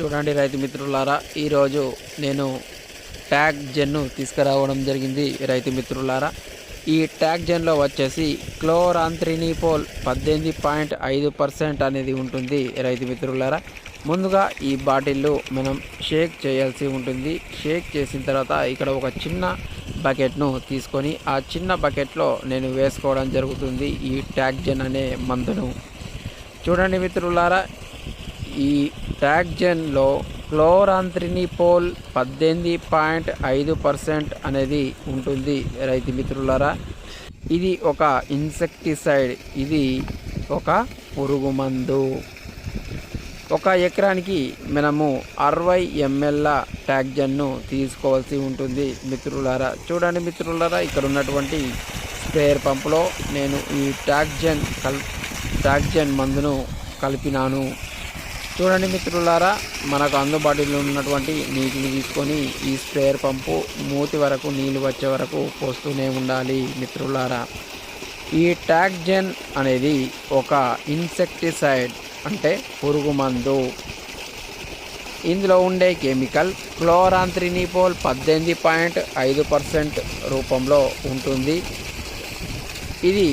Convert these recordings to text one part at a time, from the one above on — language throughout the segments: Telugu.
చూడండి రైతు మిత్రులారా ఈరోజు నేను ట్యాగ్ జెన్ను తీసుకురావడం జరిగింది రైతు మిత్రులారా. ఈ ట్యాగ్ జెన్లో వచ్చేసి క్లోరాంత్రినిపోల్ పద్దెనిమిది పాయింట్ ఐదు పర్సెంట్ అనేది ఉంటుంది రైతు మిత్రులారా. ముందుగా ఈ బాటిల్లో మనం షేక్ చేయాల్సి ఉంటుంది. షేక్ చేసిన తర్వాత ఇక్కడ ఒక చిన్న బకెట్ను తీసుకొని ఆ చిన్న బకెట్లో నేను వేసుకోవడం జరుగుతుంది ఈ ట్యాగ్జెన్ అనే మందును. చూడండి మిత్రులారా ఈ ట్యాగ్జెన్లో క్లోరాంత్రినిపోల్ పద్దెనిమిది పాయింట్ ఐదు పర్సెంట్ అనేది ఉంటుంది రైతు మిత్రులారా. ఇది ఒక ఇన్సెక్టిసైడ్ ఇది ఒక పురుగు మందు ఒక ఎకరానికి మనము అరవై ఎంఎల్ల ట్యాక్జన్ను తీసుకోవాల్సి ఉంటుంది మిత్రులారా. చూడండి మిత్రులారా ఇక్కడ ఉన్నటువంటి స్ప్రేయర్ పంపులో నేను ఈ ట్యాక్జన్ కల్ ట్యాక్జన్ మందును కలిపినాను. చూడండి మిత్రులారా మనకు అందుబాటులో ఉన్నటువంటి నీటిని తీసుకొని ఈ స్ప్రేయర్ పంపు మూతి వరకు నీళ్ళు వచ్చే వరకు పోస్తూనే ఉండాలి మిత్రులారా. ఈ ట్యాక్జెన్ అనేది ఒక ఇన్సెక్టిసైడ్ అంటే పురుగు మందు. ఇందులో ఉండే కెమికల్ క్లోరాంత్రినిపోల్ పద్దెనిమిది పాయింట్ ఐదు పర్సెంట్ రూపంలో ఉంటుంది. ఇది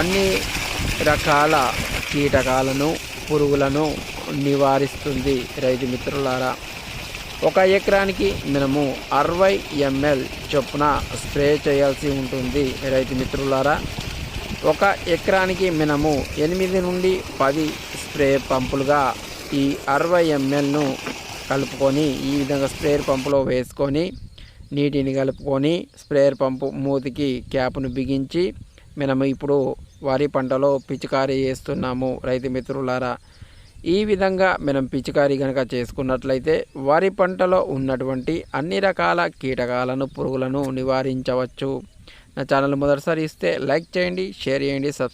అన్ని రకాల కీటకాలను పురుగులను నివారిస్తుంది రైతు మిత్రులారా. ఒక ఎకరానికి మనము అరవై ఎంఎల్ చొప్పున స్ప్రే చేయాల్సి ఉంటుంది రైతు మిత్రులారా. ఒక ఎకరానికి మనము ఎనిమిది నుండి పది స్ప్రే పంపులుగా ఈ అరవై ఎంఎల్ను కలుపుకొని ఈ విధంగా స్ప్రేయర్ పంపులో వేసుకొని నీటిని కలుపుకొని స్ప్రేయర్ పంపు మూతికి క్యాప్ను బిగించి మనము ఇప్పుడు వరి పంటలో పిచికారీ చేస్తున్నాము రైతు మిత్రులారా. ఈ విధంగా మనం పిచికారీ కనుక చేసుకున్నట్లయితే వరి పంటలో ఉన్నటువంటి అన్ని రకాల కీటకాలను పురుగులను నివారించవచ్చు. నా ఛానల్ మొదటిసారి ఇస్తే లైక్ చేయండి షేర్ చేయండి సబ్స్క్రైబ్